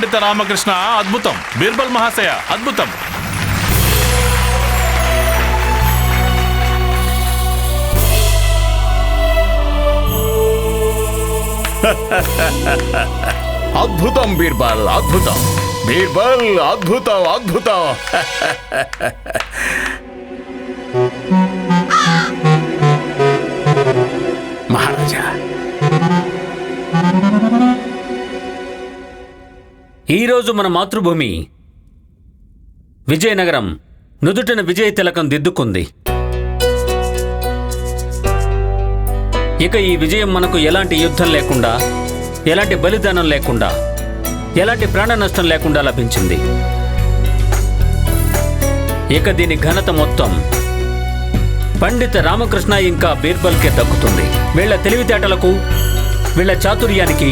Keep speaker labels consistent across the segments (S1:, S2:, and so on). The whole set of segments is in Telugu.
S1: అద్భుతం పండిత రామకృష్ణ అద్భుతం బీర్బల్ మహాశయ అద్భుతం
S2: అద్భుతం బీర్బల్ అద్భుతం బీర్బల్ అద్భుతం అద్భుతం
S3: ఈరోజు మన మాతృభూమి విజయనగరం నుదుటిన విజయ తిలకం దిద్దుకుంది. ఇక ఈ విజయం మనకు ఎలాంటి యుద్ధం లేకుండా ఎలాంటి బలిదానం లేకుండా ఎలాంటి ప్రాణ నష్టం లేకుండా లభించింది. ఇక దీని ఘనత మొత్తం పండిత రామకృష్ణ ఇంకా బీర్బల్కే దక్కుతుంది. వీళ్ళ తెలివితేటలకు వీళ్ళ చాతుర్యానికి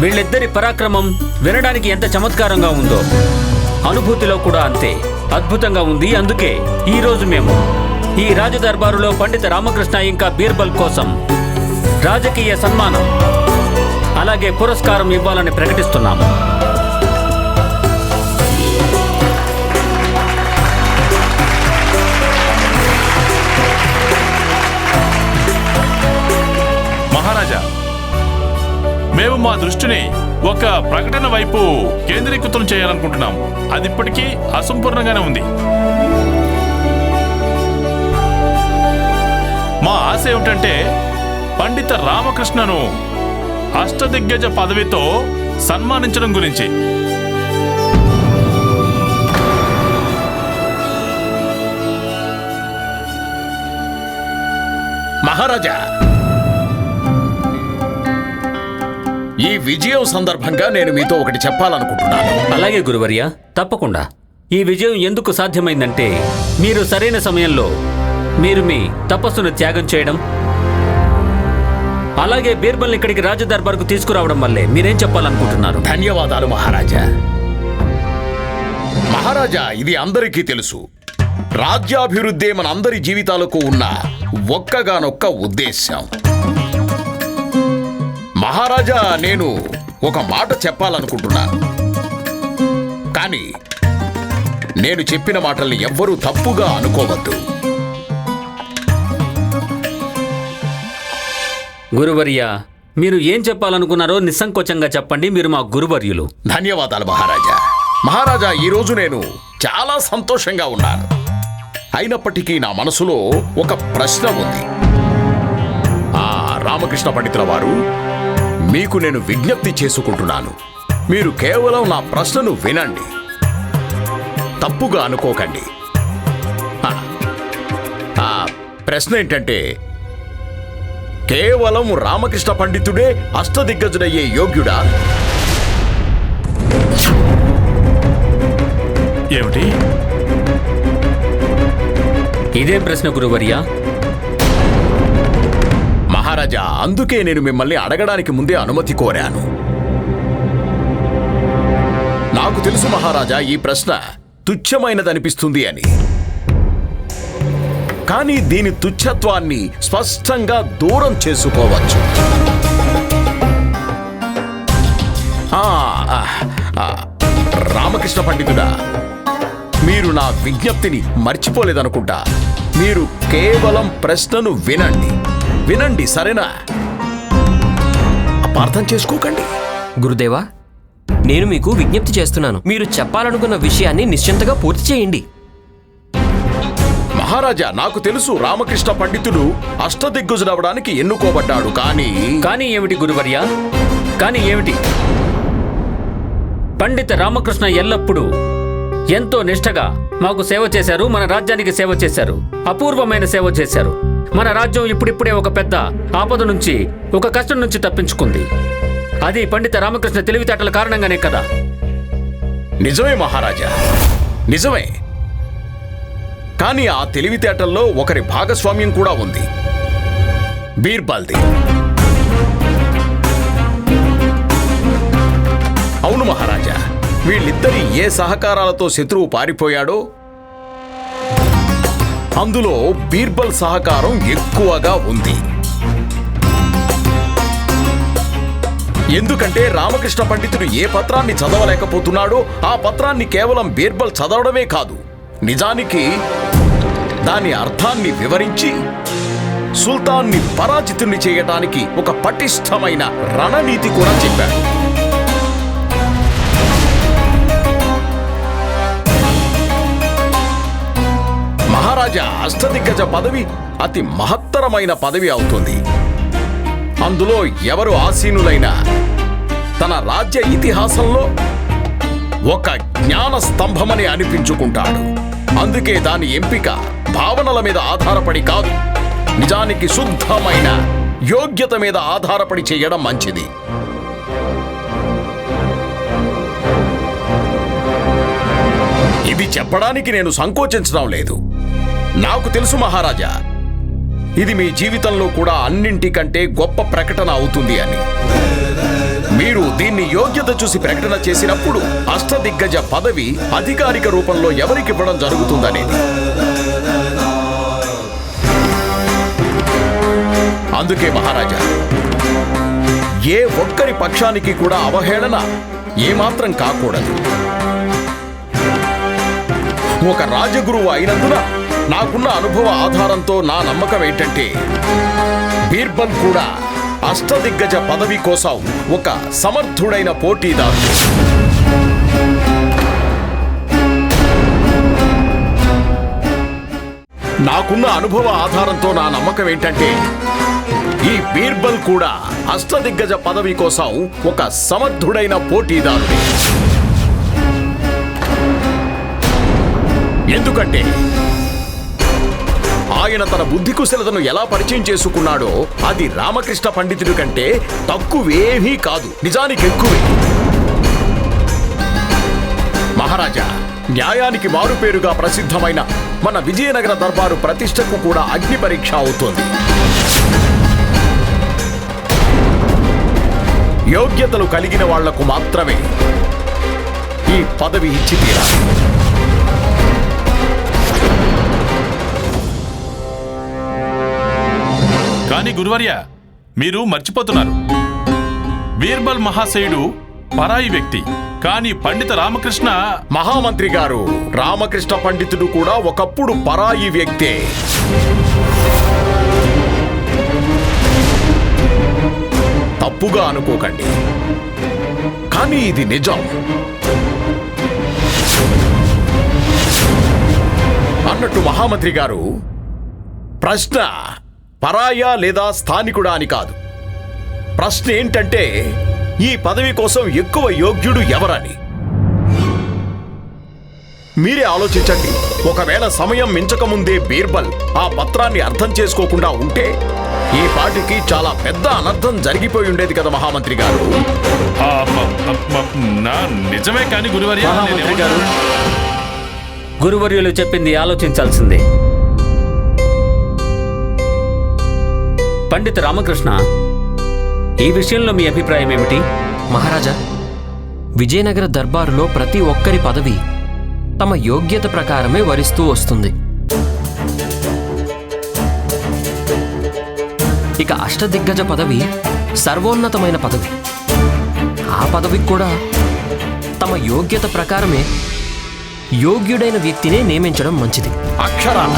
S3: వీళ్ళిద్దరి పరాక్రమం వినడానికి ఎంత చమత్కారంగా ఉందో. అనుభూతిలో కూడా అంతే. అద్భుతంగా ఉంది. అందుకే ఈ రోజు మేము ఈ రాజదర్బారులో పండిత రామకృష్ణ ఇంకా బీర్బల్ కోసం రాజకీయ సన్మానం అలాగే పురస్కారం ఇవ్వాలని ప్రకటిస్తున్నాము.
S1: మేము మా దృష్టిని ఒక ప్రకటన వైపు కేంద్రీకృతం చేయాలనుకుంటున్నాం. అది ఇప్పటికీ అసంపూర్ణంగానే ఉంది. మా ఆశ ఏమిటంటే పండిత రామకృష్ణను అష్టదిగ్గజ పదవితో సన్మానించడం గురించి.
S2: మహారాజా ఈ విజయం సందర్భంగా నేను మీతో ఒకటి చెప్పాలనుకుంటున్నాను.
S3: అలాగే గురువర్య తప్పకుండా. ఈ విజయం ఎందుకు సాధ్యమైందంటే మీరు సరైన సమయంలో మీరు మీ తపస్సును త్యాగం చేయడం అలాగే బీర్బల్ ఇక్కడికి రాజదర్బార్కు తీసుకురావడం వల్లే మీరేం చెప్పాలనుకుంటున్నారు?
S2: ధన్యవాదాలు మహారాజా. మహారాజా ఇది అందరికీ తెలుసు. రాజ్యాభివృద్ధి మన అందరి జీవితాలకు ఉన్న ఒక్కగానొక్క ఉద్దేశ్యం. మహారాజా నేను ఒక మాట చెప్పాలనుకుంటున్నాను కానీ నేను చెప్పిన మాటల్ని ఎవ్వరూ తప్పుగా అనుకోవద్దు.
S3: గురువర్య మీరు ఏం చెప్పాలనుకున్నారో నిస్సంకోచంగా చెప్పండి మీరు మా గురువర్యులు.
S2: ధన్యవాదాలు మహారాజా. మహారాజా ఈరోజు నేను చాలా సంతోషంగా ఉన్నాను. అయినప్పటికీ నా మనసులో ఒక ప్రశ్న ఉంది. ఆ రామకృష్ణ పండితుల వారు మీకు నేను విజ్ఞప్తి చేసుకుంటున్నాను. మీరు కేవలం నా ప్రశ్నను వినండి. తప్పుగా అనుకోకండి. ఆ, ప్రశ్న ఏంటంటే కేవలం రామకృష్ణ పండితుడే అష్టదిగ్గజుడయ్యే యోగ్యుడా?
S1: ఏమిటి?
S3: ఇదేం ప్రశ్న గురువర్య?
S2: మహారాజా అందుకే నేను మిమ్మల్ని అడగడానికి ముందే అనుమతి కోరాను. నాకు తెలుసు మహారాజా ఈ ప్రశ్న తుచ్చమైనదనిపిస్తుంది అని. కానీ దీని తుచ్చత్వాన్ని స్పష్టంగా దూరం చేసుకోవచ్చు. ఆ, రామకృష్ణ పండితుడా మీరు నా విజ్ఞప్తిని మర్చిపోలేదనుకుంటా. మీరు కేవలం ప్రశ్నను వినండి. వినండి సరేనా? అపార్థం చేసుకోకండి.
S4: గురుదేవా నేను మీకు విజ్ఞప్తి చేస్తున్నాను. మీరు చెప్పాలనుకున్న విషయాన్ని నిశ్చింతగా పూర్తి చేయండి.
S2: మహారాజా నాకు తెలుసు రామకృష్ణ పండితుడు అష్టదిగ్గుజుడవడానికి ఎన్నుకోబడ్డాడు కానీ
S3: కానీ ఏమిటి గురువర్య? కానీ ఏమిటి? పండిత రామకృష్ణ ఎల్లప్పుడూ ఎంతో నిష్ఠగా మాకు సేవ చేశారు మన రాజ్యానికి సేవ చేశారు అపూర్వమైన సేవ చేశారు. మన రాజ్యం ఇప్పుడిప్పుడే ఒక పెద్ద ఆపద నుంచి ఒక కష్టం నుంచి తప్పించుకుంది. అది పండిత రామకృష్ణ తెలివితేటల కారణంగానే కదా.
S2: నిజమే మహారాజా. నిజమే. కానీ ఆ తెలివితేటల్లో ఒకరి భాగస్వామ్యం కూడా ఉంది. బీర్బాల్ది. అవును మహారాజా. వీళ్ళిద్దరి ఏ సహకారాలతో శత్రువు పారిపోయాడో అందులో బీర్బల్ సహకారం ఎక్కువగా ఉంది. ఎందుకంటే రామకృష్ణ పండితుడు ఏ పత్రాన్ని చదవలేకపోతున్నాడో ఆ పత్రాన్ని కేవలం బీర్బల్ చదవడమే కాదు. నిజానికి దాని అర్థాన్ని వివరించి సుల్తాన్ని పరాజితుణ్ణి చేయటానికి ఒక పటిష్టమైన రణనీతి కూడా చెప్పాడు. మహారాజా అష్టదిగ్గజ పదవి అతి మహత్తరమైన పదవి అవుతుంది. అందులో ఎవరు ఆసీనులైనా తన రాజ్య ఇతిహాసంలో ఒక జ్ఞాన స్తంభమని అనిపించుకుంటాడు. అందుకే దాని ఎంపిక భావనల మీద ఆధారపడి కాదు నిజానికి శుద్ధమైన యోగ్యత మీద ఆధారపడి చేయడం మంచిది. ఇది చెప్పడానికి నేను సంకోచించడం లేదు. నాకు తెలుసు మహారాజా ఇది మీ జీవితంలో కూడా అన్నింటికంటే గొప్ప ప్రకటన అవుతుంది అని. మీరు దీన్ని యోగ్యత చూసి ప్రకటన చేసినప్పుడు అష్టదిగ్గజ పదవి అధికారిక రూపంలో ఎవరికి ఇవ్వడం జరుగుతుందనేది. అందుకే మహారాజా ఏ ఒక్కరి పక్షానికి కూడా అవహేళన ఏమాత్రం కాకూడదు. ఒక రాజగురువు అయినందున నాకున్న అనుభవ ఆధారంతో నా నమ్మకం ఏంటంటే బీర్బల్ కూడా అష్టదిగ్గజ పదవి కోసం ఒక సమర్థుడైన పోటీదారుడు నాకున్న అనుభవ ఆధారంతో నా నమ్మకం ఏంటంటే ఈ బీర్బల్ కూడా అష్టదిగ్గజ పదవి కోసం ఒక సమర్థుడైన పోటీదారుడే. ఎందుకంటే ఆయన తన బుద్ధి కుశలతను ఎలా పరిచయం చేసుకున్నాడో అది రామకృష్ణ పండితుడి కంటే తక్కువేమీ కాదు. నిజానికి ఎక్కువే. మహారాజా న్యాయానికి మారుపేరుగా ప్రసిద్ధమైన మన విజయనగర దర్బారు ప్రతిష్టకు కూడా అగ్ని పరీక్ష అవుతోంది. యోగ్యతలు కలిగిన వాళ్ళకు మాత్రమే ఈ పదవి ఇచ్చి తీరాలి
S1: కానీ గురువర్య మీరు మర్చిపోతున్నారు. బీర్బల్ మహాశయుడు పరాయి వ్యక్తి. కానీ పండిత రామకృష్ణ
S2: మహామంత్రి గారు రామకృష్ణ పండితుడు కూడా ఒకప్పుడు పరాయి వ్యక్తే. తప్పుగా అనుకోకండి. కానీ ఇది నిజం. అన్నట్టు మహామంత్రి గారు ప్రశ్న. పరాయా లేదా స్థానికుడా అని కాదు. ప్రశ్న ఏంటంటే ఈ పదవి కోసం ఎక్కువ యోగ్యుడు ఎవరని? మీరే ఆలోచించండి. ఒకవేళ సమయం మించకముందే బీర్బల్ ఆ పత్రాన్ని అర్థం చేసుకోకుండా ఉంటే ఈ పాటికి చాలా పెద్ద అనర్థం జరిగిపోయి ఉండేది కదా మహామంత్రి గారు.
S1: నిజమే కానీ గురువర్య?
S3: గురువర్యులు చెప్పింది ఆలోచించాల్సిందే. పండిత రామకృష్ణ ఈ విషయంలో మీ అభిప్రాయం ఏమిటి?
S4: మహారాజా విజయనగర దర్బారులో ప్రతి ఒక్కరి పదవి తమ యోగ్యత ప్రకారమే వరిస్తూ వస్తుంది. ఇక అష్టదిగ్గజ పదవి సర్వోన్నతమైన పదవి. ఆ పదవికి కూడా తమ యోగ్యత ప్రకారమే యోగ్యుడైన వ్యక్తినే నియమించడం మంచిది.
S2: అక్షరాల?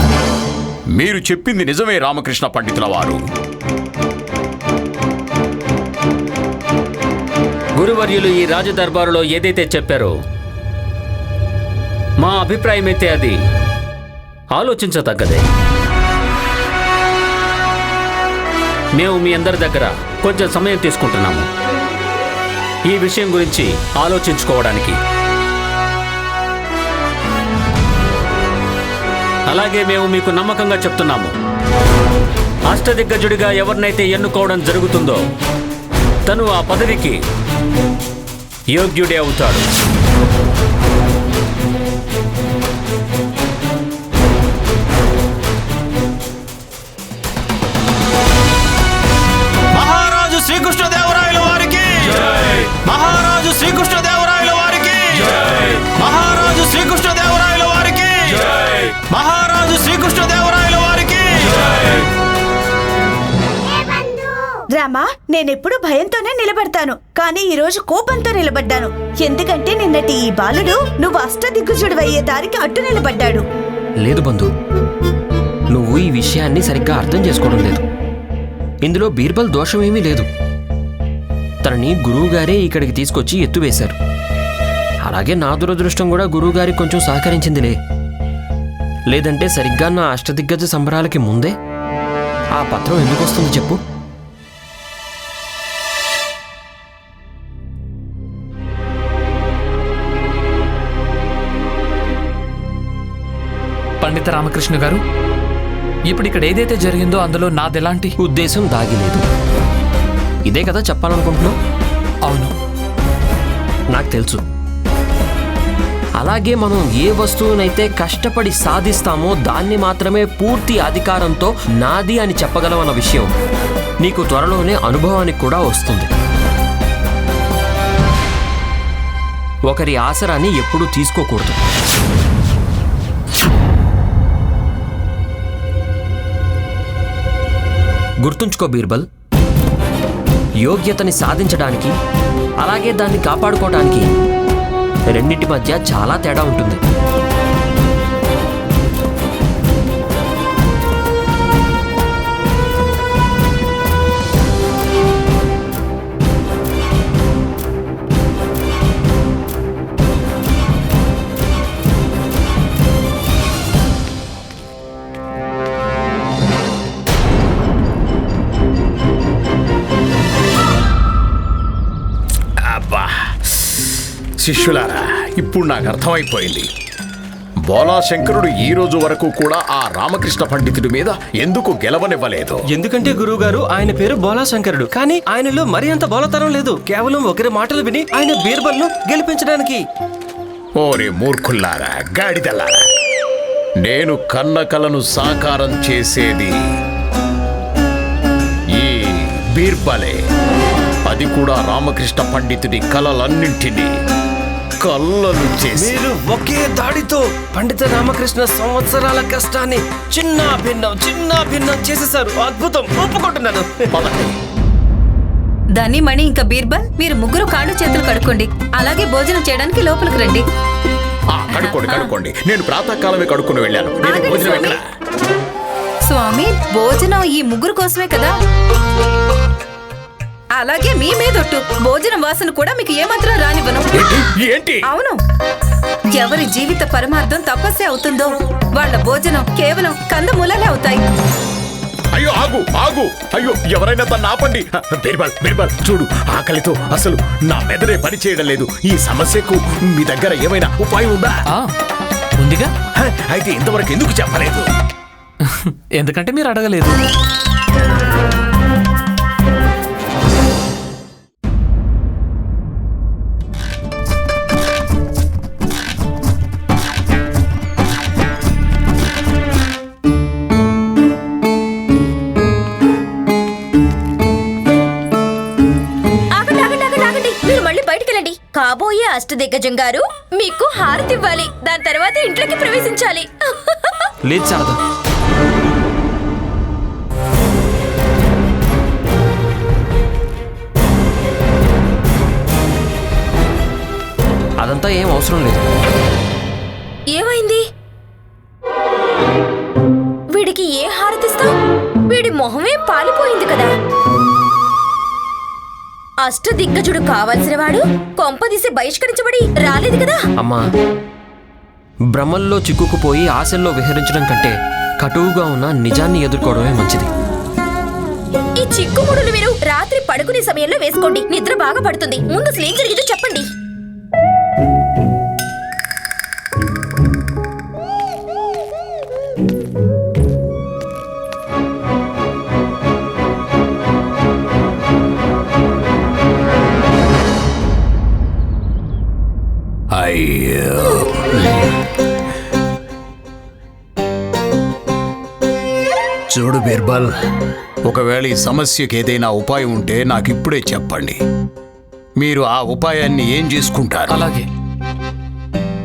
S2: మీరు చెప్పింది నిజమే రామకృష్ణ పండితుల వారు.
S3: గురువర్యులు ఈ రాజదర్బారులో ఏదైతే చెప్పారో మా అభిప్రాయం అయితే అది. ఆలోచించదగ్గదే. మేము మీ అందరి దగ్గర కొంచెం సమయం తీసుకుంటున్నాము. ఈ విషయం గురించి ఆలోచించుకోవడానికి. అలాగే మేము మీకు నమ్మకంగా చెప్తున్నాము. అష్టదిగ్గజుడిగా ఎవరినైతే ఎన్నుకోవడం జరుగుతుందో తను ఆ పదవికి యోగ్యుడే అవుతాడు.
S5: నేనెప్పుడు భయంతోనే నిలబడతాను కానీ ఈరోజు కోపంతో నిలబడ్డాను. ఎందుకంటే నిన్నటి ఈ బాలుడు నువ్వు అష్టదిగ్గుజుడు అయ్యే దారికి అడ్డు నిలబడ్డాడు.
S4: లేదు బంధు. నువ్వు ఈ విషయాన్ని సరిగ్గా అర్థం చేసుకోవడం లేదు. ఇందులో బీర్బల్ దోషమేమీ లేదు. తనని గురువుగారే ఇక్కడికి తీసుకొచ్చి ఎత్తువేశారు. అలాగే నా దురదృష్టం కూడా గురువుగారి కొంచెం సహకరించిందిలే. లేదంటే సరిగ్గా నా అష్టదిగ్గజ సంబరాలకి ముందే? ఆ పత్రం ఎందుకు వస్తుంది చెప్పు?
S6: పండిత రామకృష్ణ గారు? ఇప్పుడు ఇక్కడ ఏదైతే జరిగిందో అందులో నాదెలాంటి?
S4: ఉద్దేశం దాగిలేదు. ఇదే కదా చెప్పాలనుకుంటున్నావు?
S6: అవును.
S4: నాకు తెలుసు. అలాగే మనం ఏ వస్తువునైతే కష్టపడి సాధిస్తామో దాన్ని మాత్రమే పూర్తి అధికారంతో నాది అని చెప్పగలం అన్న విషయం నీకు త్వరలోనే అనుభవానికి కూడా వస్తుంది. ఒకరి ఆసరాన్ని ఎప్పుడూ తీసుకోకూడదు. గుర్తుంచుకో బీర్బల్. యోగ్యతని సాధించడానికి అలాగే దాన్ని కాపాడుకోవడానికి రెండింటి మధ్య చాలా తేడా ఉంటుంది.
S2: శిష్యులారా ఇప్పుడు నాకు అర్థమైపోయింది బోలాశంకరుడు ఈ రోజు వరకు కూడా ఆ రామకృష్ణ పండితుడి మీద ఎందుకు గెలవనివ్వలేదు?
S7: ఎందుకంటే గురువుగారు ఆయన పేరు బోలాశంకరుడు. కానీ ఆయనలో మరి అంత బోలతనం లేదు. కేవలం ఒకరి మాటలు విని ఆయన బీర్బల్ను గెలిపించడానికి.
S2: ఓరే మూర్ఖుల్లారా గాడిదల్లారా నేను కన్న కలను సాకారం చేసేది ఈ బీర్బలే. అది కూడా రామకృష్ణ పండితుడి కలలన్నింటినీ కళ్ళలు చేసి.
S7: మీరు ఒకే దాడితో పండిత రామకృష్ణ సంవత్సరాల కష్టాన్ని చిన్న భిన్నం చిన్న భిన్నం చేసేసారు అద్భుతం. ఒప్పుకుంటున్నాను.
S8: ధని మణి ఇంకా బీర్బల్ మీరు ముగ్గురు కాళ్ళు చేతులు కడుక్కోండి. అలాగే భోజనం చేయడానికి లోపలికి రండి.
S2: ఆ, కడుక్కోండి కడుక్కోండి. నేను ప్రాతకాలమే కడుక్కుని వెళ్ళాను. భోజనం
S8: స్వామి భోజనం ఈ ముగ్గురు కోసమే కదా? అలాగే మీ మీదొట్టు భోజనం వాసన కూడా మీకు ఏమాత్రం రానివ్వను.
S2: ఏంటి? ఏంటి?
S8: అవును. ఎవరి జీవిత పరమార్థం తపస్సే అవుతుందో వాళ్ళ భోజనం కేవలం కందమూలలే అవుతాయి.
S2: అయ్యో ఆగు ఆగు. అయ్యో ఎవరైనా తను ఆపండి. బీర్బల్ బీర్బల్ చూడు ఆకలితో అసలు నా మెదడే పని చేయడం లేదు. ఈ సమస్యకు మీ దగ్గర ఏమైనా ఉపాయం ఉందా?
S6: ఆ, ఉందిగా.
S2: అయితే ఇంతవరకు ఎందుకు చెప్పలేదు?
S6: ఎందుకంటే మీరు అడగలేదు.
S9: మీరు మళ్ళీ బయటికి వెళ్ళండి. కాబోయే అష్టదిగ్గజం గారు మీకు హారతి ఇవ్వాలి. దాని తర్వాత ఇంట్లోకి ప్రవేశించాలి.
S4: లేదు శారదా. అదంతా ఏం అవసరం లేదు.
S9: ఏమైంది? వీడికి ఏ హారతిస్తాం? వీడి మొహమే పాలిపోయింది కదా? అష్టదిగ్గజుడు కావాల్సిన వాడు కొంపదీసి బహిష్కరించబడి రాలేదు కదా?
S4: అమ్మా భ్రమల్లో చిక్కుకుపోయి ఆశల్లో విహరించడం కంటే కటువుగా ఉన్న నిజాన్ని ఎదుర్కోవడమే మంచిది.
S9: ఈ చిక్కుముడులు మీరు రాత్రి పడుకునే సమయంలో వేసుకోండి. నిద్ర బాగా పడుతుంది. ముందు అసలు ఏం జరిగిందో చెప్పండి.
S2: అయ్యో చూడు బీర్బల్ ఒకవేళ ఈ సమస్యకి ఏదైనా ఉపాయం ఉంటే నాకు ఇప్పుడే చెప్పండి. మీరు ఆ ఉపాయాన్ని ఏం చేసుకుంటారు?
S6: అలాగే.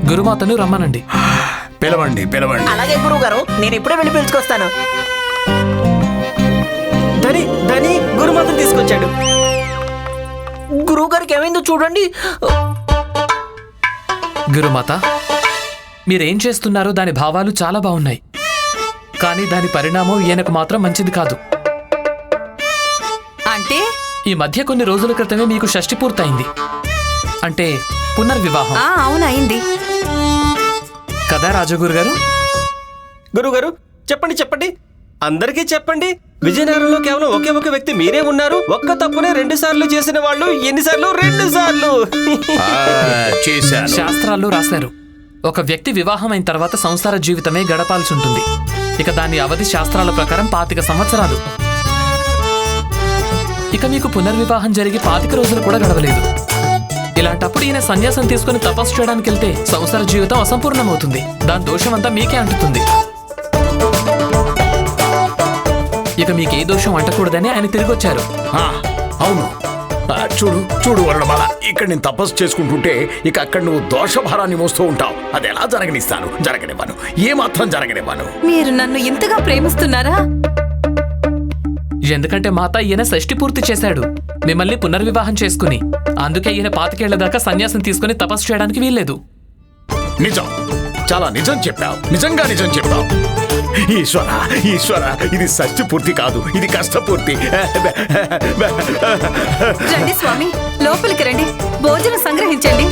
S6: గురుమాతను రమ్మనండి.
S2: పిలవండి పిలవండి.
S10: అలాగే గురువు గారు నేను ఇప్పుడే వెళ్ళి పిలుచుకొస్తాను. ధని ధని
S7: గురుమాతను తీసుకొచ్చాడు.
S4: గురువు గారికి ఏమైందో చూడండి.
S6: గురుమాత మీరేం చేస్తున్నారో దాని భావాలు చాలా బాగున్నాయి. కానీ దాని పరిణామం ఈయనకు మాత్రం మంచిది కాదు.
S8: అంటే?
S6: ఈ మధ్య కొన్ని రోజుల క్రితమే మీకు షష్టి పూర్తయింది. అంటే పునర్వివాహం.
S8: ఆ
S6: కదా రాజగురు గారు
S7: గురుగారు చెప్పండి చెప్పండి. అందరికీ చెప్పండి. విజయనగరంలో కేవలం ఒకే ఒక వ్యక్తి మీరే ఉన్నారు. ఒక్క తప్పునే రెండు సార్లు చేసిన వాళ్ళు ఎన్నిసార్లు రెండు సార్లు.
S6: శాస్త్రాల్లో రాశారు ఒక వ్యక్తి వివాహం అయిన తర్వాత సంసార జీవితమే గడపాల్సి ఉంటుంది. ఇక దాని అవధి శాస్త్రాల ప్రకారం పాతిక సంవత్సరాలు. ఇక మీకు పునర్వివాహం జరిగి పాతిక రోజులు కూడా గడవలేదు. ఇలాంటప్పుడు ఈయన సన్యాసం తీసుకుని తపస్సు చేయడానికి వెళ్తే సంసార జీవితం అసంపూర్ణమవుతుంది. దాని దోషం అంతా మీకే అంటుతుంది. ఇక మీకు ఏ దోషం అంటకూడదని ఆయన తిరిగి వచ్చారు
S2: ఆ, అవును. ఆ, చూడు చూడు వరుణమాల ఇక్కడ నేను తపస్సు చేసుకుంటుంటే ఇక అక్కడ నువ్వు దోషభారాన్ని మోస్తూ ఉంటావు. అది ఎలా జరగనిస్తాను? జరగనివ్వను. ఏ మాత్రం జరగనివ్వను.
S8: మీరు నన్ను ఇంతగా ప్రేమిస్తున్నారా?
S6: ఎందుకంటే మాత ఈయన షష్టి పూర్తి చేశాడు. మిమ్మల్ని పునర్వివాహం చేసుకుని. అందుకే ఈయన పాతికేళ్ళ దాకా సన్యాసం తీసుకుని తపస్సు చేయడానికి వీల్లేదు.
S2: నిజం. చాలా నిజం చెప్పావు. నిజంగా నిజం చెప్పావు. ఈశ్వర ఈశ్వర ఇది షష్టి పూర్తి కాదు ఇది కష్టపూర్తి.
S8: రండి స్వామి లోపలికి రండి. భోజనం సంగ్రహించండి.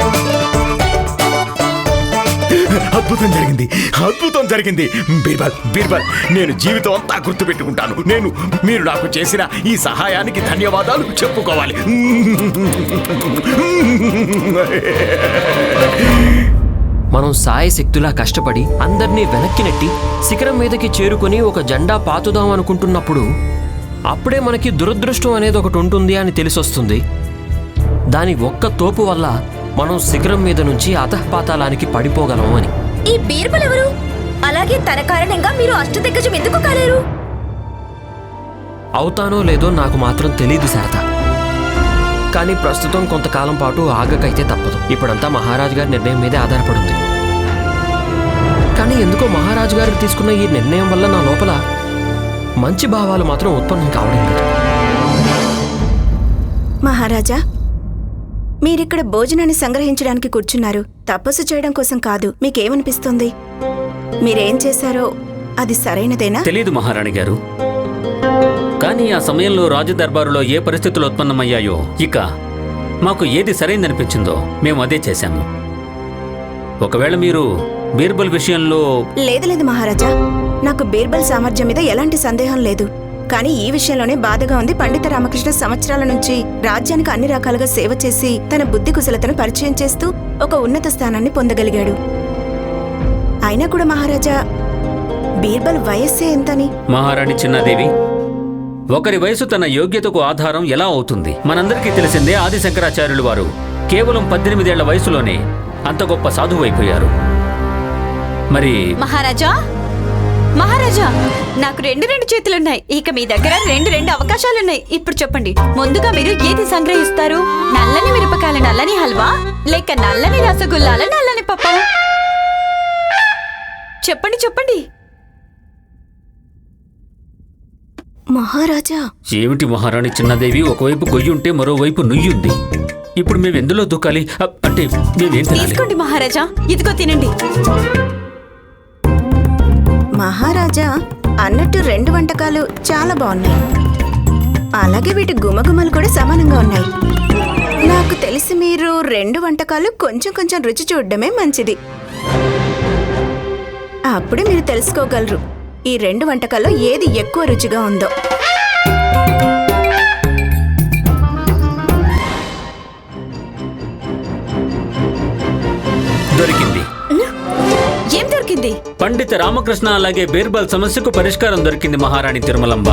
S2: అద్భుతం జరిగింది అద్భుతం జరిగింది. బీర్బల్ బీర్బల్ నేను జీవితం అంతా గుర్తు పెట్టుకుంటాను నేను మీరు నాకు చేసిన ఈ సహాయానికి ధన్యవాదాలు చెప్పుకోవాలి.
S4: మనం సాయశక్తులా కష్టపడి అందర్నీ వెనక్కి నెట్టి శిఖరం మీదకి చేరుకొని ఒక జెండా పాతుదాం అనుకుంటున్నప్పుడు అప్పుడే మనకి దురదృష్టం అనేది ఒకటి ఉంటుంది అని తెలిసొస్తుంది. దాని ఒక్క తోపు వల్ల మనం శిఖరం మీద నుంచి అతఃపాతాళానికి పడిపోగలం అని.
S9: ఈ బీర్బల్ ఎవరు అలాగే తన కారణంగా మీరు అష్టదిగ్గజం ఎందుకు కాలేరు?
S4: అవుతానో లేదో నాకు మాత్రం తెలియదు శారద. కానీ ప్రస్తుతం కొంతకాలం పాటు ఆగకైతే తప్పదు. ఇప్పుడంతా మహారాజు గారి నిర్ణయం మీదే ఆధారపడింది. ఎందుకో మహారాజు గారికి తీసుకున్న ఈ నిర్ణయం వల్ల నా లోపల మంచి భావాలు మాత్రం ఉత్పన్నం కావడం లేదు.
S5: మహారాజా మీరిక్కడ భోజనాన్ని సంగ్రహించడానికి కూర్చున్నారు. తపస్సు చేయడం కోసం కాదు మీకేమనిపిస్తుంది? మీరేం చేశారో అది సరైనదేనా?
S3: తెలీదు మహారాణి గారు. కానీ ఆ సమయంలో రాజు దర్బారులో ఏ పరిస్థితులు ఉత్పన్నమయ్యాయో ఇక మాకు ఏది సరైందనిపించిందో మేము అదే చేశాము. ఒకవేళ మీరు బీర్బల్ విషయంలో
S5: లేదు లేదు మహారాజా. నాకు బీర్బల్ సామర్థ్యం మీద ఎలాంటి సందేహం లేదు. కానీ ఈ విషయంలోనే బాధగా ఉంది పండిత రామకృష్ణ సంవత్సరాల నుంచి రాజ్యానికి అన్ని రకాలుగా సేవ చేసి తన బుద్ధి కుశలతను పరిచయం చేస్తూ ఒక ఉన్నత స్థానాన్ని పొందగలిగాడు. అయినా కూడా మహారాజా బీర్బల్ వయస్సే ఎంతని?
S3: మహారాణి చిన్నాదేవి ఒకరి వయసు తన యోగ్యతకు ఆధారం ఎలా అవుతుంది? మనందరికీ తెలిసిందే ఆది శంకరాచార్యులు వారు కేవలం పద్దెనిమిదేళ్ళ వయసులోనే అంత గొప్ప సాధువైపోయారు మరి
S10: మహారాజా? మహారాజా నాకు రెండు రెండు చేతులున్నాయి. ఇక మీ దగ్గర రెండు రెండు అవకాశాలున్నాయి. ఇప్పుడు చెప్పండి ముందుగా మీరు ఏది సంగ్రహిస్తారు? నల్లని మిరపకాయల నల్లని హల్వా? లేక నల్లని రసగుల్లాల నల్లని పప్ప? చెప్పండి చెప్పండి.
S5: మహారాజా.
S3: ఏమిటి మహారాణి చిన్నదేవి? ఒకవైపు గొయ్యి ఉంటే మరోవైపు నుయ్యుంది ఇప్పుడు మేము ఎందులో దూకాలి? అంటే మేమేం
S10: తీసుకోండి మహారాజా. ఇదిగో తినండి.
S5: మహారాజా అన్నట్టు రెండు వంటకాలు చాలా బాగున్నాయి. అలాగే వీటి గుమగుమలు కూడా సమానంగా ఉన్నాయి. నాకు తెలిసి మీరు రెండు వంటకాలు కొంచెం కొంచెం రుచి చూడడమే మంచిది. అప్పుడే మీరు తెలుసుకోగలరు ఈ రెండు వంటకాల్లో ఏది ఎక్కువ రుచిగా ఉందో.
S3: పండిత రామకృష్ణ అలాగే బీర్బల్ సమస్యకు పరిష్కారం దొరికింది మహారాణి తిరుమలంబ.